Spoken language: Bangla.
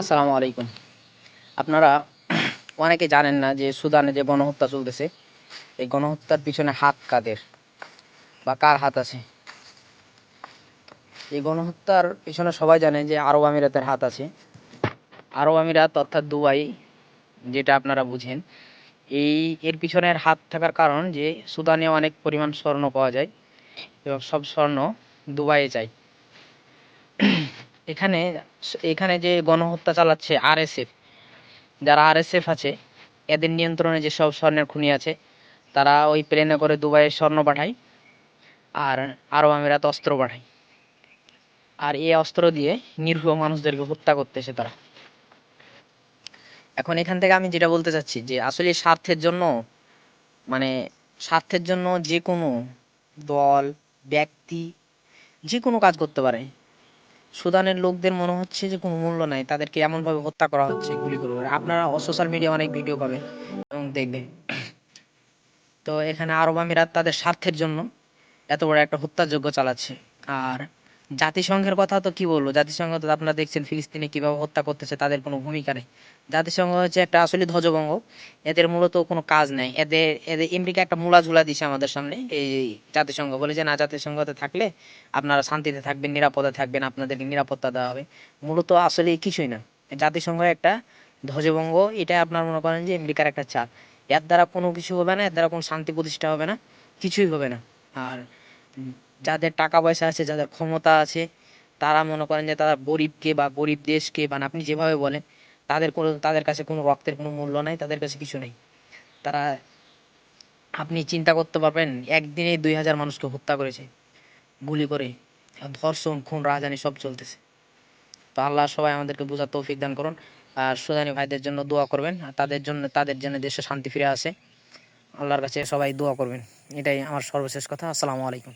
আসসালামু আলাইকুম। আপনারা অনেকে জানেন না যে সুদানে যে গণহত্যা চলতেছে, এই গণহত্যার পিছনে হাত কাদের বা কার হাত আছে? এই গণহত্যার পিছনে সবাই জানে যে আরব আমিরাতের হাত আছে। আরব আমিরাত অর্থাৎ দুবাই, যেটা আপনারা বুঝেন, এই এর পিছনের হাত থাকার কারণ যে সুদানে অনেক পরিমাণ স্বর্ণ পাওয়া যায় এবং সব স্বর্ণ দুবাইয়ে যায়। এখানে এখানে যে গণহত্যা চালাচ্ছে আরএসএফ, যারা আরএসএফ আছে, এদের নিয়ন্ত্রণে যেসব স্বর্ণের খুনি আছে, তারা ওই প্লেনে করে দুবাইয়ে স্বর্ণ পাঠায়, আর আরব আমিরাত অস্ত্র পাঠায়। আর এই অস্ত্র দিয়ে নিরীহ মানুষদেরকে হত্যা করতেছে তারা। এখন এখান থেকে আমি যেটা বলতে চাচ্ছি যে, আসলে স্বার্থের জন্য মানে স্বার্থের জন্য যে কোনো দল, ব্যক্তি, যে কোনো কাজ করতে পারে। সুদানের লোকদের মনে হচ্ছে যে কোনো মূল্য নাই। তাদেরকে এমনভাবে হত্যা করা হচ্ছে, গুলি করে। আপনারা সোশ্যাল মিডিয়া অনেক ভিডিও পাবেন এবং দেখবেন। তো এখানে আরব আমিরাত তাদের স্বার্থের জন্য এত বড় একটা হত্যাযজ্ঞ চালাচ্ছে। আর জাতিসংঘের কথা তো কি বলব? জাতিসংঘ তো আপনারা দেখছেন ফিলিস্তিনে কীভাবে হত্যা করতেছে, তাদের কোনো ভূমিকা নেই। জাতিসংঘ হচ্ছে একটা আসলে ধ্বজভঙ্গ। এদের মূলত কোনো কাজ নেই। এদের এদের আমেরিকা একটা মূলা ঝুলা দিছে আমাদের সামনে। এই জাতিসংঘ বলে যে, না, জাতিসংঘতে থাকলে আপনারা শান্তিতে থাকবেন, নিরাপদে থাকবেন, আপনাদেরকে নিরাপত্তা দেওয়া হবে। মূলত আসলে কিছুই না। জাতিসংঘ একটা ধ্বজভঙ্গ, এটা আপনার মনে করেন যে আমেরিকার একটা চাপ এর দ্বারা কোনো কিছু হবে না, এর দ্বারা কোনো শান্তি প্রতিষ্ঠা হবে না, কিছুই হবে না। আর যাদের টাকা পয়সা আছে, যাদের ক্ষমতা আছে, তারা মনে করেন যে তারা গরিবকে বা গরিব দেশকে বা আপনি যেভাবে বলেন, তাদের কোনো, তাদের কাছে কোনো রক্তের কোনো মূল্য নাই, তাদের কাছে কিছু নেই। তারা, আপনি চিন্তা করতে পারবেন, একদিনে দুই হাজার মানুষকে হত্যা করেছে, গুলি করে, ধর্ষণ, খুন রাজধানী সব চলতেছে। তো আল্লাহ সবাই আমাদেরকে বোঝার তৌফিক দান করুন। আর সুদানি ভাইদের জন্য দোয়া করবেন, আর তাদের জন্য তাদের জন্য দেশে শান্তি ফিরে আসে। আল্লাহর কাছে সবাই দোয়া করবেন, এটাই আমার সর্বশেষ কথা। আসসালামু আলাইকুম।